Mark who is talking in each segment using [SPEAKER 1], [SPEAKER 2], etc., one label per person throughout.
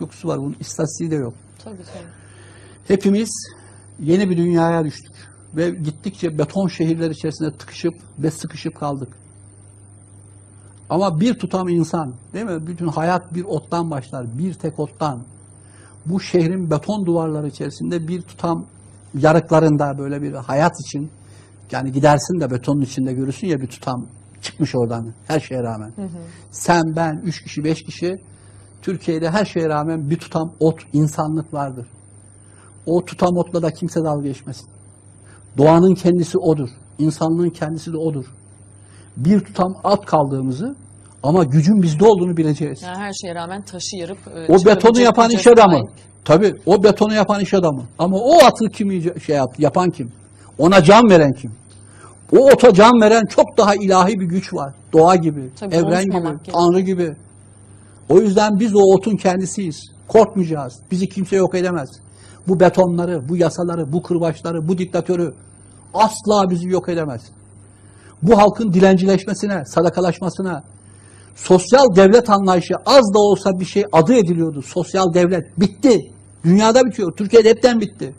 [SPEAKER 1] kokusu var. Bunun istatistiği de yok.
[SPEAKER 2] Tabii tabii.
[SPEAKER 1] Hepimiz yeni bir dünyaya düştük. Ve gittikçe beton şehirler içerisinde tıkışıp ve sıkışıp kaldık. Ama bir tutam insan, değil mi? Bütün hayat bir ottan başlar, bir tek ottan. Bu şehrin beton duvarları içerisinde bir tutam yarıklarında böyle bir hayat için, yani gidersin de betonun içinde görürsün ya bir tutam çıkmış oradan her şeye rağmen. Sen, ben, üç kişi, beş kişi, Türkiye'de her şeye rağmen bir tutam ot, insanlık vardır. O tutam otla da kimse dalga geçmesin. Doğanın kendisi odur. İnsanlığın kendisi de odur. Bir tutam at kaldığımızı ama gücün bizde olduğunu bileceğiz.
[SPEAKER 2] Yani her şeye rağmen taşı yarıp e,
[SPEAKER 1] O betonu yapan iş adamı. Tabii o betonu yapan iş adamı. Ama o atı kim şey yaptı, yapan kim? Ona can veren kim? O ota can veren çok daha ilahi bir güç var. Doğa gibi,
[SPEAKER 2] Tabii,
[SPEAKER 1] evren gibi. Tanrı gibi. O yüzden biz o otun kendisiyiz. Korkmayacağız. Bizi kimse yok edemez. Bu betonları, bu yasaları, bu kırbaçları, bu diktatörü asla bizi yok edemez. Bu halkın dilencileşmesine, sadakalaşmasına, sosyal devlet anlayışı az da olsa bir şey adı ediliyordu. Sosyal devlet bitti. Dünyada bitiyor. Türkiye'de hepten bitti.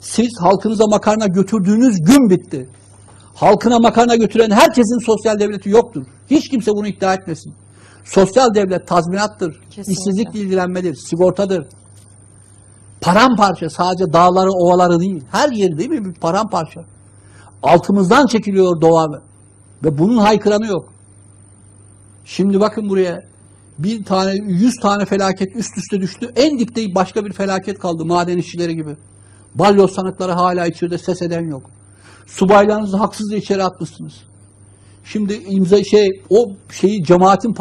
[SPEAKER 1] Siz halkınıza makarna götürdüğünüz gün bitti. Halkına makarna götüren herkesin sosyal devleti yoktur. Hiç kimse bunu iddia etmesin. Sosyal devlet tazminattır,
[SPEAKER 2] Kesinlikle.
[SPEAKER 1] işsizlikle ilgilenmedir, sigortadır. Paramparça sadece dağları, ovaları değil. Her yeri değil mi bir paramparça. Altımızdan çekiliyor doğa ve- bunun haykıranı yok. Şimdi bakın buraya bir tane, yüz tane felaket üst üste düştü. En dipte başka bir felaket kaldı maden işçileri gibi. Balyoz sanıkları hala içeride ses eden yok. Subaylarınızı haksızca içeri atmışsınız. Şimdi imza şey o şeyi cemaatin